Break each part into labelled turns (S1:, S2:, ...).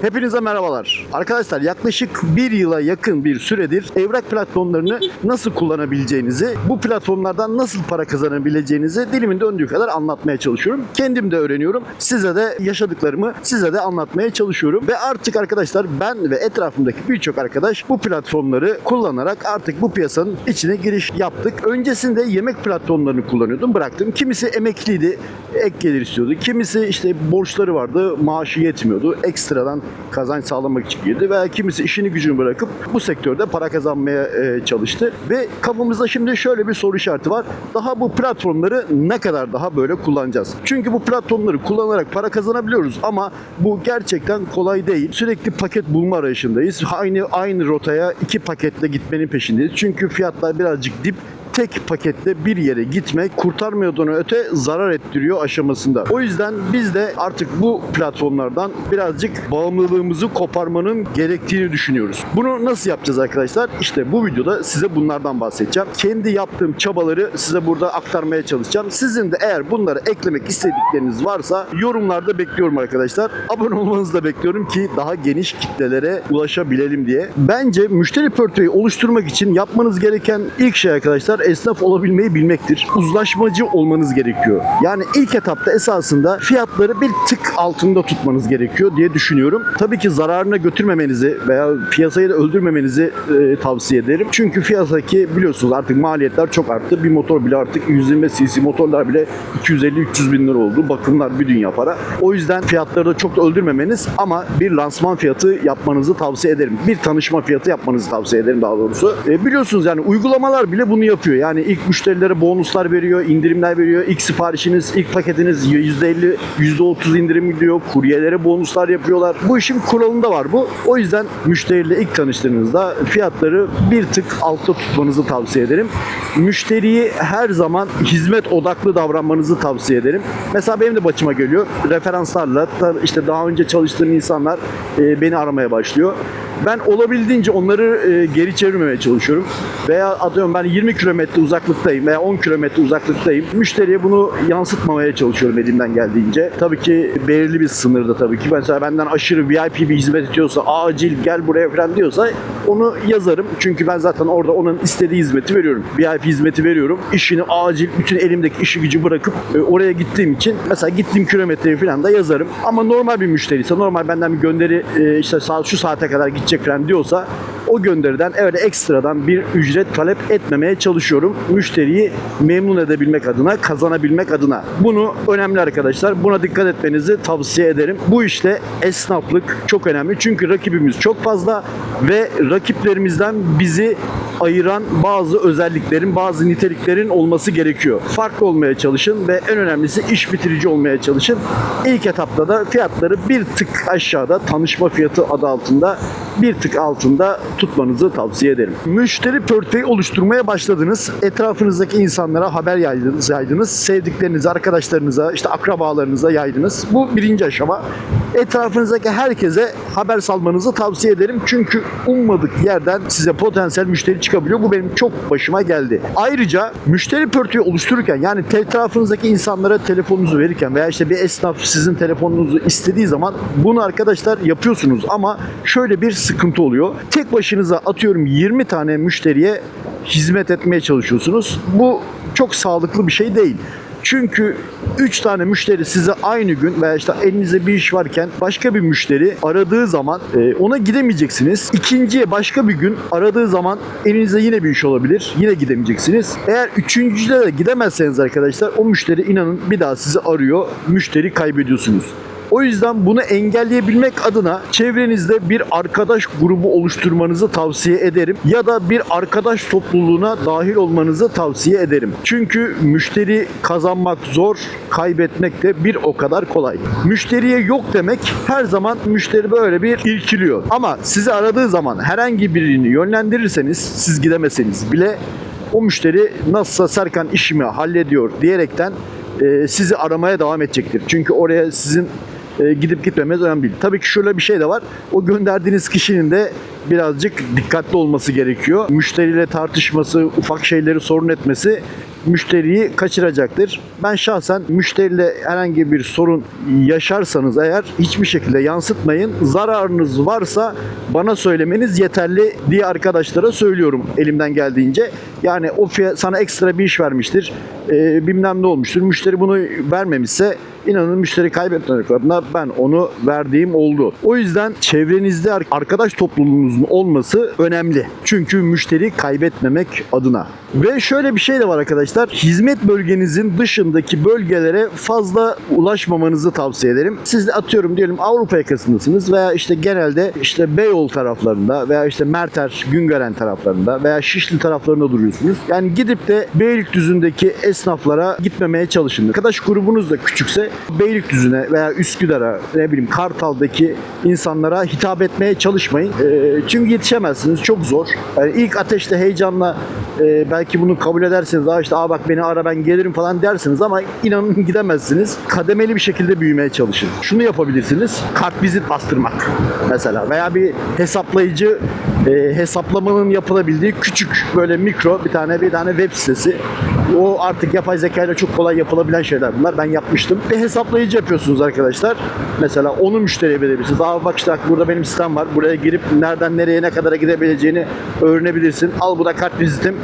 S1: Hepinize merhabalar. Arkadaşlar yaklaşık bir yıla yakın bir süredir evrak platformlarını nasıl kullanabileceğinizi, bu platformlardan nasıl para kazanabileceğinizi dilimin döndüğü kadar anlatmaya çalışıyorum. Kendim de öğreniyorum. Size de yaşadıklarımı size de anlatmaya çalışıyorum. Ve artık arkadaşlar ben ve etrafımdaki birçok arkadaş bu platformları kullanarak artık bu piyasanın içine giriş yaptık. Öncesinde yemek platformlarını kullanıyordum. Bıraktım. Kimisi emekliydi. Ek gelir istiyordu. Kimisi işte borçları vardı. Maaşı yetmiyordu. Ekstradan kazanç sağlamak için girdi. Veya kimisi işini gücünü bırakıp bu sektörde para kazanmaya e, çalıştı. Ve kafamızda şimdi şöyle bir soru işareti var. Daha bu platformları ne kadar daha böyle kullanacağız? Çünkü bu platformları kullanarak para kazanabiliyoruz ama bu gerçekten kolay değil. Sürekli paket bulma arayışındayız. Aynı aynı rotaya iki paketle gitmenin peşindeyiz. Çünkü fiyatlar birazcık dip tek pakette bir yere gitmek kurtarmıyordan öte zarar ettiriyor aşamasında. O yüzden biz de artık bu platformlardan birazcık bağımlılığımızı koparmanın gerektiğini düşünüyoruz. Bunu nasıl yapacağız arkadaşlar? İşte bu videoda size bunlardan bahsedeceğim. Kendi yaptığım çabaları size burada aktarmaya çalışacağım. Sizin de eğer bunları eklemek istedikleriniz varsa yorumlarda bekliyorum arkadaşlar. Abone olmanızı da bekliyorum ki daha geniş kitlelere ulaşabilelim diye. Bence müşteri portföyü oluşturmak için yapmanız gereken ilk şey arkadaşlar esnaf olabilmeyi bilmektir. Uzlaşmacı olmanız gerekiyor. Yani ilk etapta esasında fiyatları bir tık altında tutmanız gerekiyor diye düşünüyorum. Tabii ki zararına götürmemenizi veya piyasayı da öldürmemenizi e, tavsiye ederim. Çünkü piyasadaki biliyorsunuz artık maliyetler çok arttı. Bir motor bile artık 120 cc motorlar bile 250-300 bin lira oldu. Bakımlar bir dünya para. O yüzden fiyatları da çok da öldürmemeniz ama bir lansman fiyatı yapmanızı tavsiye ederim. Bir tanışma fiyatı yapmanızı tavsiye ederim daha doğrusu. E, biliyorsunuz yani uygulamalar bile bunu yapıyor. Yani ilk müşterilere bonuslar veriyor, indirimler veriyor. İlk siparişiniz, ilk paketiniz %50, %30 indirim gidiyor. Kuryelere bonuslar yapıyorlar. Bu işin kuralında var bu. O yüzden müşteriyle ilk tanıştığınızda fiyatları bir tık altta tutmanızı tavsiye ederim. Müşteriyi her zaman hizmet odaklı davranmanızı tavsiye ederim. Mesela benim de başıma geliyor. Referanslarla işte daha önce çalıştığım insanlar e, beni aramaya başlıyor. Ben olabildiğince onları e, geri çevirmemeye çalışıyorum. Veya atıyorum ben 20 kilometre uzaklıktayım veya 10 kilometre uzaklıktayım. Müşteriye bunu yansıtmamaya çalışıyorum elimden geldiğince. Tabii ki belirli bir sınırda tabii ki. Mesela benden aşırı VIP bir hizmet ediyorsa, acil gel buraya falan diyorsa onu yazarım. Çünkü ben zaten orada onun istediği hizmeti veriyorum. VIP hizmeti veriyorum. İşini acil, bütün elimdeki işi gücü bırakıp e, oraya gittiğim için mesela gittiğim kilometreyi falan da yazarım. Ama normal bir müşteri ise normal benden bir gönderi e, işte şu saate kadar gidecek falan diyorsa o gönderiden öyle ekstradan bir ücret talep etmemeye çalışıyorum. Müşteriyi memnun edebilmek adına, kazanabilmek adına. Bunu önemli arkadaşlar. Buna dikkat etmenizi tavsiye ederim. Bu işte esnaflık çok önemli. Çünkü rakibimiz çok fazla ve rakiplerimizden bizi ayıran bazı özelliklerin, bazı niteliklerin olması gerekiyor. Farklı olmaya çalışın ve en önemlisi iş bitirici olmaya çalışın. İlk etapta da fiyatları bir tık aşağıda tanışma fiyatı adı altında bir tık altında tutmanızı tavsiye ederim. Müşteri portföyü oluşturmaya başladınız. Etrafınızdaki insanlara haber yaydınız, yaydınız. Sevdiklerinize, arkadaşlarınıza, işte akrabalarınıza yaydınız. Bu birinci aşama. Etrafınızdaki herkese haber salmanızı tavsiye ederim. Çünkü ummadık yerden size potansiyel müşteri çıkabiliyor. Bu benim çok başıma geldi. Ayrıca müşteri portföyü oluştururken yani etrafınızdaki insanlara telefonunuzu verirken veya işte bir esnaf sizin telefonunuzu istediği zaman bunu arkadaşlar yapıyorsunuz ama şöyle bir sıkıntı oluyor. Tek başınıza atıyorum 20 tane müşteriye hizmet etmeye çalışıyorsunuz. Bu çok sağlıklı bir şey değil. Çünkü 3 tane müşteri size aynı gün veya işte elinizde bir iş varken başka bir müşteri aradığı zaman e, ona gidemeyeceksiniz. İkinciye başka bir gün aradığı zaman elinizde yine bir iş olabilir. Yine gidemeyeceksiniz. Eğer üçüncüde de gidemezseniz arkadaşlar o müşteri inanın bir daha sizi arıyor. Müşteri kaybediyorsunuz. O yüzden bunu engelleyebilmek adına çevrenizde bir arkadaş grubu oluşturmanızı tavsiye ederim. Ya da bir arkadaş topluluğuna dahil olmanızı tavsiye ederim. Çünkü müşteri kazanmak zor, kaybetmek de bir o kadar kolay. Müşteriye yok demek her zaman müşteri böyle bir irkiliyor. Ama sizi aradığı zaman herhangi birini yönlendirirseniz siz gidemeseniz bile o müşteri nasılsa Serkan işimi hallediyor diyerekten sizi aramaya devam edecektir. Çünkü oraya sizin e, gidip gitmemeniz önemli değil. Tabii ki şöyle bir şey de var. O gönderdiğiniz kişinin de birazcık dikkatli olması gerekiyor. Müşteriyle tartışması, ufak şeyleri sorun etmesi müşteriyi kaçıracaktır. Ben şahsen müşteriyle herhangi bir sorun yaşarsanız eğer hiçbir şekilde yansıtmayın. Zararınız varsa bana söylemeniz yeterli diye arkadaşlara söylüyorum elimden geldiğince. Yani o sana ekstra bir iş vermiştir. e, bilmem ne olmuştur. Müşteri bunu vermemişse inanın müşteri kaybetmemek adına ben onu verdiğim oldu. O yüzden çevrenizde ar- arkadaş topluluğunuzun olması önemli. Çünkü müşteri kaybetmemek adına. Ve şöyle bir şey de var arkadaşlar. Hizmet bölgenizin dışındaki bölgelere fazla ulaşmamanızı tavsiye ederim. Siz de atıyorum diyelim Avrupa yakasındasınız veya işte genelde işte Beyoğlu taraflarında veya işte Merter, Güngören taraflarında veya Şişli taraflarında duruyorsunuz. Yani gidip de Beylikdüzü'ndeki esnaflara gitmemeye çalışın. Arkadaş grubunuz da küçükse Beylikdüzü'ne veya Üsküdar'a ne bileyim Kartal'daki insanlara hitap etmeye çalışmayın. Ee, çünkü yetişemezsiniz. Çok zor. Yani ilk ateşte heyecanla e, belki bunu kabul edersiniz. Aa işte aa bak beni ara ben gelirim falan dersiniz ama inanın gidemezsiniz. Kademeli bir şekilde büyümeye çalışın. Şunu yapabilirsiniz. Kartvizit bastırmak mesela veya bir hesaplayıcı e, hesaplamanın yapılabildiği küçük böyle mikro bir tane bir tane web sitesi. O artık yapay zeka ile çok kolay yapılabilen şeyler bunlar. Ben yapmıştım. Bir hesaplayıcı yapıyorsunuz arkadaşlar. Mesela onu müşteriye verebilirsiniz. Aa bak işte burada benim sistem var. Buraya girip nereden nereye ne kadara gidebileceğini öğrenebilirsin. Al bu da kart vizitim.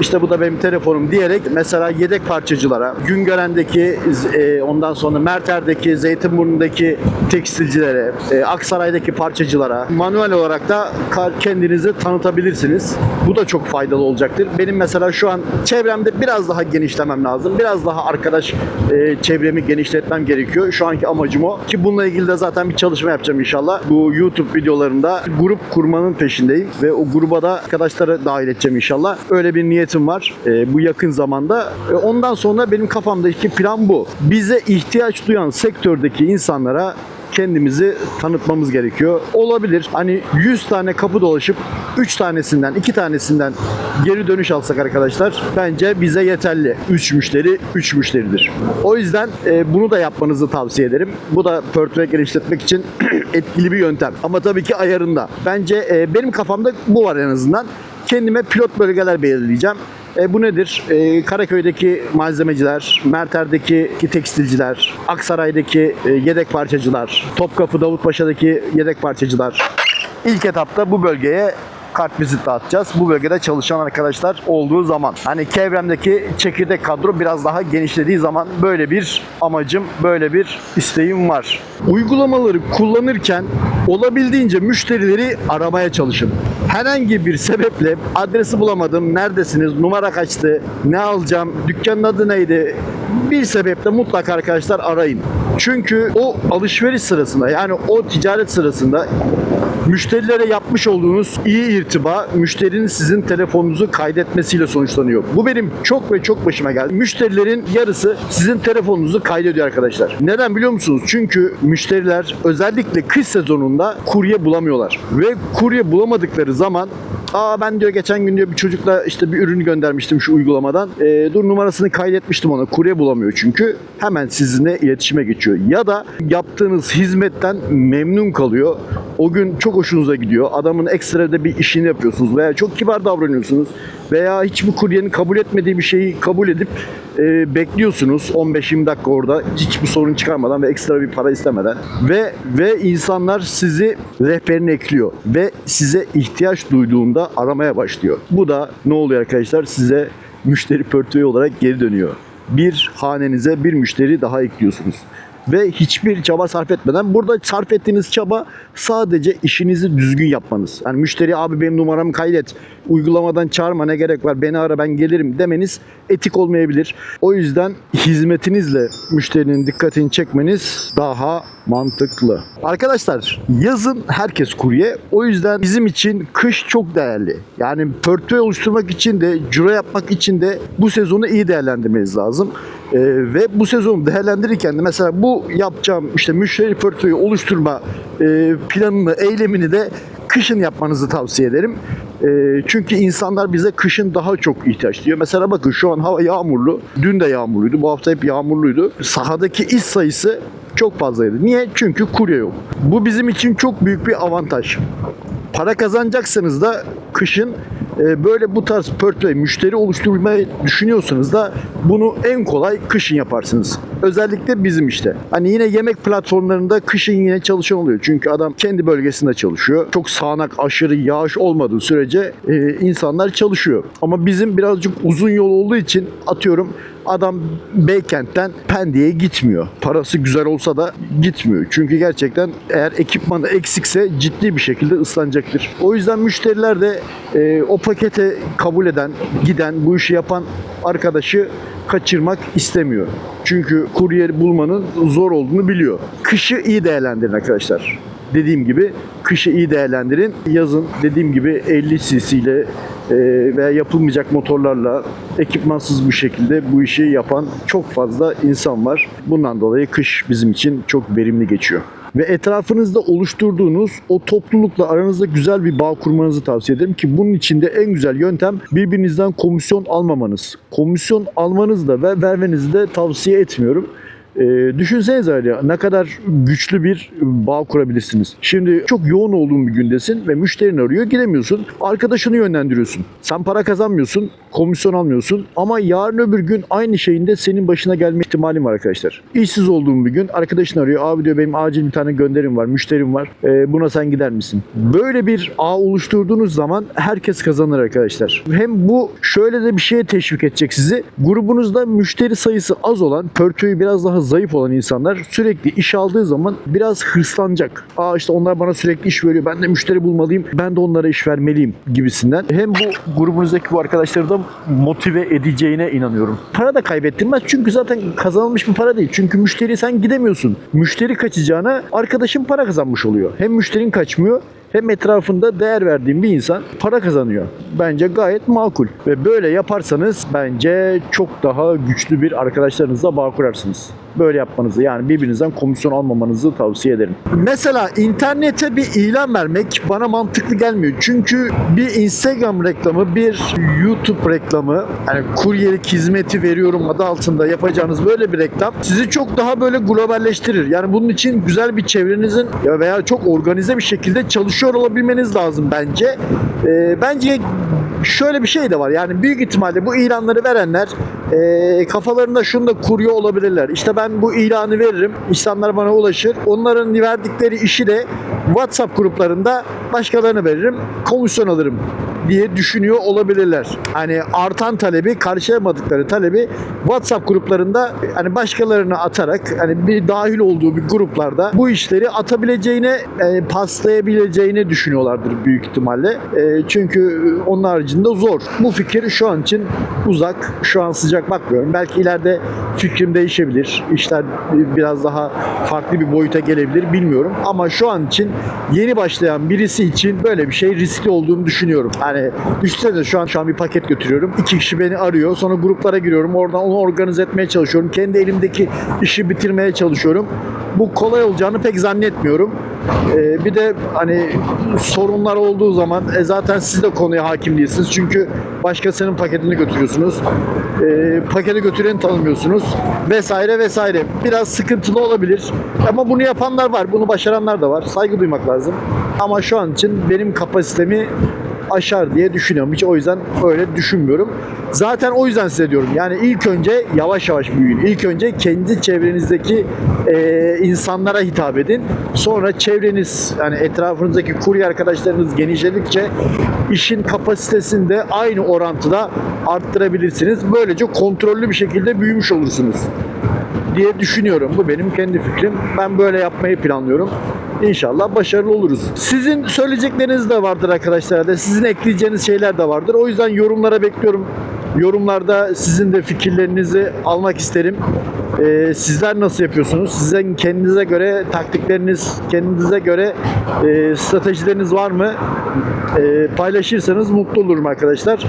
S1: İşte bu da benim telefonum diyerek mesela yedek parçacılara, Güngören'deki, e, ondan sonra Merter'deki, Zeytinburnu'ndaki tekstilcilere, e, Aksaray'daki parçacılara manuel olarak da kendinizi tanıtabilirsiniz. Bu da çok faydalı olacaktır. Benim mesela şu an çevremde biraz daha genişlemem lazım. Biraz daha arkadaş e, çevremi genişletmem gerekiyor. Şu anki amacım o. Ki bununla ilgili de zaten bir çalışma yapacağım inşallah. Bu YouTube videolarında grup kurmanın peşindeyim ve o gruba da arkadaşları dahil edeceğim inşallah. Öyle bir niyetim var e, bu yakın zamanda. E, ondan sonra benim kafamdaki plan bu. Bize ihtiyaç duyan sektördeki insanlara kendimizi tanıtmamız gerekiyor. Olabilir. Hani 100 tane kapı dolaşıp 3 tanesinden, 2 tanesinden geri dönüş alsak arkadaşlar bence bize yeterli. 3 müşteri 3 müşteridir. O yüzden e, bunu da yapmanızı tavsiye ederim. Bu da portföy geliştirmek için etkili bir yöntem. Ama tabii ki ayarında. Bence e, benim kafamda bu var en azından. Kendime pilot bölgeler belirleyeceğim. E, bu nedir? E, Karaköy'deki malzemeciler, Merter'deki tekstilciler, Aksaray'daki e, yedek parçacılar, Topkapı Davutpaşa'daki yedek parçacılar. İlk etapta bu bölgeye kart vizit dağıtacağız. Bu bölgede çalışan arkadaşlar olduğu zaman. Hani çevremdeki çekirdek kadro biraz daha genişlediği zaman böyle bir amacım, böyle bir isteğim var. Uygulamaları kullanırken olabildiğince müşterileri aramaya çalışın. Herhangi bir sebeple adresi bulamadım, neredesiniz, numara kaçtı, ne alacağım, dükkanın adı neydi, bir sebeple mutlaka arkadaşlar arayın. Çünkü o alışveriş sırasında yani o ticaret sırasında müşterilere yapmış olduğunuz iyi irtiba müşterinin sizin telefonunuzu kaydetmesiyle sonuçlanıyor. Bu benim çok ve çok başıma geldi. Müşterilerin yarısı sizin telefonunuzu kaydediyor arkadaşlar. Neden biliyor musunuz? Çünkü müşteriler özellikle kış sezonunda kurye bulamıyorlar. Ve kurye bulamadıkları zaman Aa ben diyor geçen gün diyor bir çocukla işte bir ürün göndermiştim şu uygulamadan. Ee, dur numarasını kaydetmiştim ona. Kurye bulamıyor çünkü. Hemen sizinle iletişime geçiyor. Ya da yaptığınız hizmetten memnun kalıyor. O gün çok hoşunuza gidiyor. Adamın ekstrada bir işini yapıyorsunuz veya çok kibar davranıyorsunuz veya hiçbir kuryenin kabul etmediği bir şeyi kabul edip e, bekliyorsunuz 15-20 dakika orada hiçbir sorun çıkarmadan ve ekstra bir para istemeden ve ve insanlar sizi rehberine ekliyor ve size ihtiyaç duyduğunda aramaya başlıyor. Bu da ne oluyor arkadaşlar? Size müşteri portföyü olarak geri dönüyor. Bir hanenize bir müşteri daha ekliyorsunuz ve hiçbir çaba sarf etmeden burada sarf ettiğiniz çaba sadece işinizi düzgün yapmanız. Yani müşteri abi benim numaramı kaydet, uygulamadan çağırma ne gerek var beni ara ben gelirim demeniz etik olmayabilir. O yüzden hizmetinizle müşterinin dikkatini çekmeniz daha mantıklı. Arkadaşlar yazın herkes kurye. O yüzden bizim için kış çok değerli. Yani portföy oluşturmak için de ciro yapmak için de bu sezonu iyi değerlendirmeniz lazım. Ee, ve bu sezonu değerlendirirken de mesela bu yapacağım işte müşteri portföyü oluşturma e, planını, eylemini de kışın yapmanızı tavsiye ederim. E, çünkü insanlar bize kışın daha çok ihtiyaç duyuyor. Mesela bakın şu an hava yağmurlu. Dün de yağmurluydu. Bu hafta hep yağmurluydu. Sahadaki iş sayısı çok fazlaydı. Niye? Çünkü kurye yok. Bu bizim için çok büyük bir avantaj. Para kazanacaksanız da kışın e, böyle bu tarz portföy müşteri oluşturmayı düşünüyorsanız da bunu en kolay kışın yaparsınız. Özellikle bizim işte. Hani yine yemek platformlarında kışın yine çalışan oluyor. Çünkü adam kendi bölgesinde çalışıyor. Çok sağanak, aşırı yağış olmadığı sürece e, insanlar çalışıyor. Ama bizim birazcık uzun yol olduğu için atıyorum adam Beykent'ten Pendik'e gitmiyor. Parası güzel olsa da gitmiyor. Çünkü gerçekten eğer ekipmanı eksikse ciddi bir şekilde ıslanacaktır. O yüzden müşteriler de e, o pakete kabul eden, giden, bu işi yapan arkadaşı kaçırmak istemiyor. Çünkü kuryer bulmanın zor olduğunu biliyor. Kışı iyi değerlendirin arkadaşlar. Dediğim gibi kışı iyi değerlendirin. Yazın dediğim gibi 50 cc ile veya yapılmayacak motorlarla ekipmansız bu şekilde bu işi yapan çok fazla insan var. Bundan dolayı kış bizim için çok verimli geçiyor. Ve etrafınızda oluşturduğunuz o toplulukla aranızda güzel bir bağ kurmanızı tavsiye ederim ki bunun için de en güzel yöntem birbirinizden komisyon almamanız. Komisyon almanızı da ve vermenizi de tavsiye etmiyorum. E, düşünsenize hani ne kadar güçlü bir bağ kurabilirsiniz. Şimdi çok yoğun olduğun bir gündesin ve müşterin arıyor gidemiyorsun. Arkadaşını yönlendiriyorsun. Sen para kazanmıyorsun, komisyon almıyorsun ama yarın öbür gün aynı şeyin de senin başına gelme ihtimalin var arkadaşlar. İşsiz olduğun bir gün arkadaşın arıyor. Abi diyor benim acil bir tane gönderim var, müşterim var. E, buna sen gider misin? Böyle bir ağ oluşturduğunuz zaman herkes kazanır arkadaşlar. Hem bu şöyle de bir şeye teşvik edecek sizi. Grubunuzda müşteri sayısı az olan, portföyü biraz daha zayıf olan insanlar sürekli iş aldığı zaman biraz hırslanacak. Aa işte onlar bana sürekli iş veriyor. Ben de müşteri bulmalıyım. Ben de onlara iş vermeliyim gibisinden. Hem bu grubunuzdaki bu arkadaşları da motive edeceğine inanıyorum. Para da kaybettirmez çünkü zaten kazanılmış bir para değil. Çünkü müşteri sen gidemiyorsun. Müşteri kaçacağına arkadaşın para kazanmış oluyor. Hem müşterin kaçmıyor hem etrafında değer verdiğin bir insan para kazanıyor. Bence gayet makul. Ve böyle yaparsanız bence çok daha güçlü bir arkadaşlarınızla bağ kurarsınız. Böyle yapmanızı yani birbirinizden komisyon almamanızı tavsiye ederim. Mesela internete bir ilan vermek bana mantıklı gelmiyor. Çünkü bir Instagram reklamı, bir YouTube reklamı, yani kuryelik hizmeti veriyorum adı altında yapacağınız böyle bir reklam sizi çok daha böyle globalleştirir. Yani bunun için güzel bir çevrenizin ya veya çok organize bir şekilde çalışıyor olabilmeniz lazım bence. Ee, bence şöyle bir şey de var. Yani büyük ihtimalle bu ilanları verenler e, kafalarında şunu da kuruyor olabilirler. İşte ben bu ilanı veririm. insanlar bana ulaşır. Onların verdikleri işi de WhatsApp gruplarında başkalarına veririm. Komisyon alırım diye düşünüyor olabilirler. Hani artan talebi, karşılayamadıkları talebi WhatsApp gruplarında hani başkalarına atarak hani bir dahil olduğu bir gruplarda bu işleri atabileceğine, e, paslayabileceğine düşünüyorlardır büyük ihtimalle. E, çünkü onun haricinde zor. Bu fikir şu an için uzak. Şu an sıcak bakmıyorum. Belki ileride fikrim değişebilir. İşler biraz daha farklı bir boyuta gelebilir bilmiyorum. Ama şu an için yeni başlayan birisi için böyle bir şey riskli olduğunu düşünüyorum. Hani düşünsene şu an şu an bir paket götürüyorum. İki kişi beni arıyor. Sonra gruplara giriyorum. Oradan onu organize etmeye çalışıyorum. Kendi elimdeki işi bitirmeye çalışıyorum. Bu kolay olacağını pek zannetmiyorum. Ee, bir de hani sorunlar olduğu zaman e, zaten siz de konuya hakim değilsiniz. Çünkü başkasının paketini götürüyorsunuz. Ee, paketi götüreni tanımıyorsunuz. Vesaire vesaire. Biraz sıkıntılı olabilir. Ama bunu yapanlar var. Bunu başaranlar da var. Saygı duymak lazım. Ama şu an için benim kapasitemi aşar diye düşünüyorum. Hiç o yüzden öyle düşünmüyorum. Zaten o yüzden size diyorum. Yani ilk önce yavaş yavaş büyüyün. İlk önce kendi çevrenizdeki e, insanlara hitap edin. Sonra çevreniz yani etrafınızdaki kurye arkadaşlarınız genişledikçe işin kapasitesini de aynı orantıda arttırabilirsiniz. Böylece kontrollü bir şekilde büyümüş olursunuz diye düşünüyorum. Bu benim kendi fikrim. Ben böyle yapmayı planlıyorum. İnşallah başarılı oluruz. Sizin söyleyecekleriniz de vardır arkadaşlar. Da. Sizin ekleyeceğiniz şeyler de vardır. O yüzden yorumlara bekliyorum. Yorumlarda sizin de fikirlerinizi almak isterim. Ee, sizler nasıl yapıyorsunuz? Sizin kendinize göre taktikleriniz, kendinize göre e, stratejileriniz var mı? E, paylaşırsanız mutlu olurum arkadaşlar.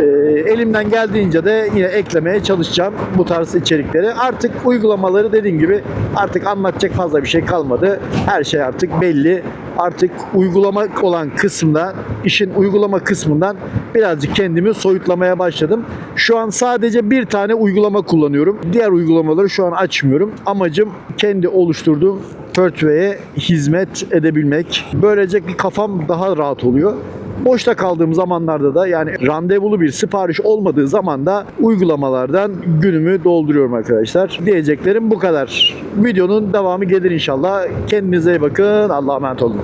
S1: E, elimden geldiğince de yine eklemeye çalışacağım bu tarz içerikleri. Artık uygulamaları dediğim gibi artık anlatacak fazla bir şey kalmadı. Her şey artık belli. Artık uygulamak olan kısımda, işin uygulama kısmından birazcık kendimi soyutlamaya başladım. Şu an sadece bir tane uygulama kullanıyorum. Diğer uygulamaları şu an açmıyorum. Amacım kendi oluşturduğum portföye hizmet edebilmek. Böylece bir kafam daha rahat oluyor. Boşta kaldığım zamanlarda da yani randevulu bir sipariş olmadığı zaman da uygulamalardan günümü dolduruyorum arkadaşlar. Diyeceklerim bu kadar. Videonun devamı gelir inşallah. Kendinize iyi bakın. Allah'a emanet olun.